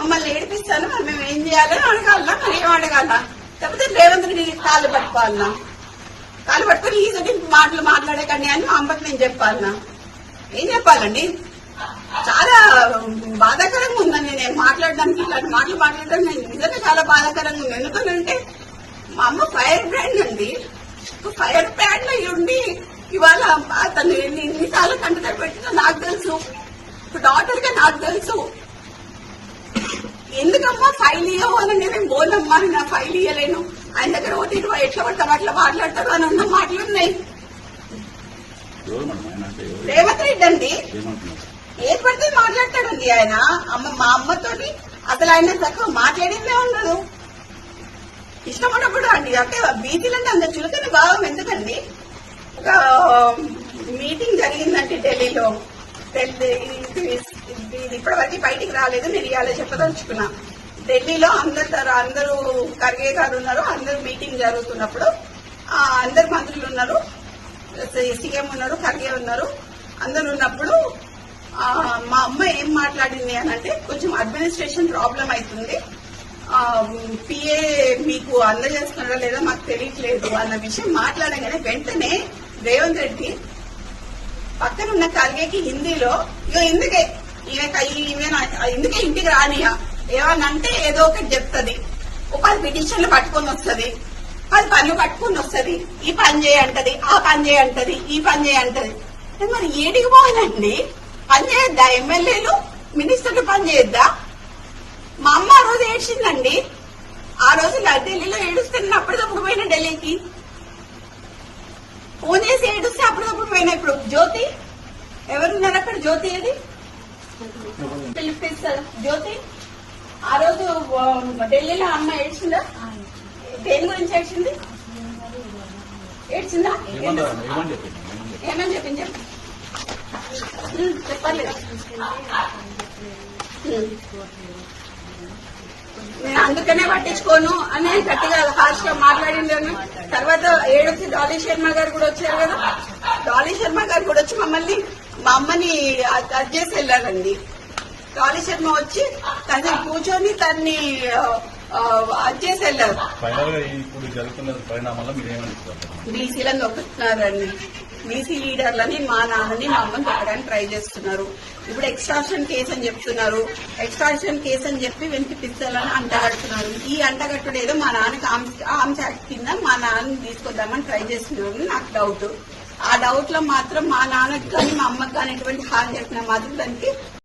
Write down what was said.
మమ్మల్ని ఏడిపిస్తాను మరి మేము ఏం చేయాలని అడగాలనా? మరి ఏం అడగాల లేకపోతే రేవంత్ రెడ్డి కాళ్ళు పట్టుకోవాలనా? కాళ్ళు పట్టుకొని ఈ మాటలు మాట్లాడకండి అని మా అమ్మకి నేను చెప్పాలనా? ఏం చెప్పాలండి? చాలా బాధాకరంగా ఉందండి నేను మాట్లాడడానికి ఇలాంటి మాటలు మాట్లాడడం నేను నిజంగా చాలా బాధాకరంగా ఉంది. ఎందుకనంటే మా అమ్మ ఫైర్ బ్రాండ్ అండి. ఫైర్ బ్రాండ్ అయి ఉండి ఇవాళ అతను ఎన్ని ఎన్నిసార్లు కంటతో పెట్టినా నాకు తెలుసు. డాక్టర్గా నాకు తెలుసు. ఎందుకమ్మా ఫైల్ ఇవ్వవు అని నేను నా ఫైల్ ఇయ్యలేను. ఆయన దగ్గర ఒకటి ఇరవై ఎట్లా పడతాం అట్లా మాట్లాడతారు అని ఉన్న మాటలు ఉన్నాయి. రేవంత్ రెడ్డి అండి. ఏది పడితే మాట్లాడతాడండి ఆయన. అమ్మ మా అమ్మతోటి అసలు ఆయన తక్కువ మాట్లాడిందే ఉండదు. ఇష్టపడప్పుడు అండి. అంటే బీసీలంటే అంత చులకన భావం ఎందుకండి? ఒక మీటింగ్ జరిగిందండి ఢిల్లీలో. ఢిల్లీ ఇది ఇప్పటివరకు బయటికి రాలేదు నేను ఇవాళ చెప్పదలుచుకున్నా ఢిల్లీలో అందరు అందరూ ఖర్గే గారు ఉన్నారు అందరూ మీటింగ్ జరుగుతున్నప్పుడు అందరు మంత్రులు ఉన్నారు సీఎం ఉన్నారు ఖర్గే ఉన్నారు. అందరు ఉన్నప్పుడు మా అమ్మ ఏం మాట్లాడింది అని అంటే కొంచెం అడ్మినిస్ట్రేషన్ ప్రాబ్లం అవుతుంది. పిఏ మీకు అందజేస్తున్నారా లేదా మాకు తెలియట్లేదు అన్న విషయం మాట్లాడగానే వెంటనే రేవంత్ రెడ్డి పక్కన ఉన్న కలిగేకి హిందీలో ఇగో ఎందుకే? ఈమె ఈమె ఎందుకే ఇంటికి రానియా ఏమనంటే అంటే ఏదో ఒకటి చెప్తుంది. ఒక పది పిటిషన్లు పట్టుకొని వస్తుంది. పది పనులు పట్టుకొని వస్తుంది. ఈ పని చేయంటది ఆ పని చేయంటది ఈ పని చేయంటది. మరి ఏడికి పోవాలండి? పని చేయొద్దా? ఎమ్మెల్యేలు మినిస్టర్లు పని చేయొద్దా? మా అమ్మ ఆ రోజు ఏడ్చిందండి. ఆ రోజు ఢిల్లీలో ఏడుస్తే నేను అప్పటికప్పుడు పోయిన ఢిల్లీకి. ఫోన్ చేసి ఏడుస్తే అప్పటికప్పుడు పోయినా ఇప్పుడు. జ్యోతి ఎవరున్నారు అక్కడ? జ్యోతి ఏది? పిలిపిస్తారు? జ్యోతి ఆ రోజు ఢిల్లీలో అమ్మ ఏడ్చిందా? దేని గురించి ఏడ్చింది? ఏడ్చిందా? ఏమని చెప్పింది? ఏమని నేను అందుకనే పట్టించుకోను అని గట్టిగా హార్ష్గా మాట్లాడింది తర్వాత ఏడొచ్చి డాలీ శర్మ గారు కూడా వచ్చారు కదా. డాలీ శర్మ గారు కూడా వచ్చి మమ్మల్ని మా అమ్మని అది చేసి వెళ్ళారండి. డాలీ శర్మ వచ్చి తనని కూర్చొని తన్ని చేసి వెళ్ళారు బీసీలను నొక్కుతున్నారండి బీసీ లీడర్లని మా నాన్నని మా అమ్మని పెట్టడానికి ట్రై చేస్తున్నారు. ఇప్పుడు ఎక్స్ట్రాషన్ కేసు అని చెప్తున్నారు. ఎక్స్ట్రాషన్ కేసు అని చెప్పి వెంకిపిస్తాలని అంటగడుతున్నారు ఈ అంటగట్టుడు ఏదో మా నాన్నకి ఆర్మ్స్ యాక్ట్ కింద మా నాన్నని తీసుకొద్దామని ట్రై చేస్తున్నారు నాకు డౌట్. ఆ డౌట్లో మాత్రం మా నాన్నకి కానీ మా అమ్మకి కానీ ఎటువంటి హాని జరిగిన మాత్రం దానికి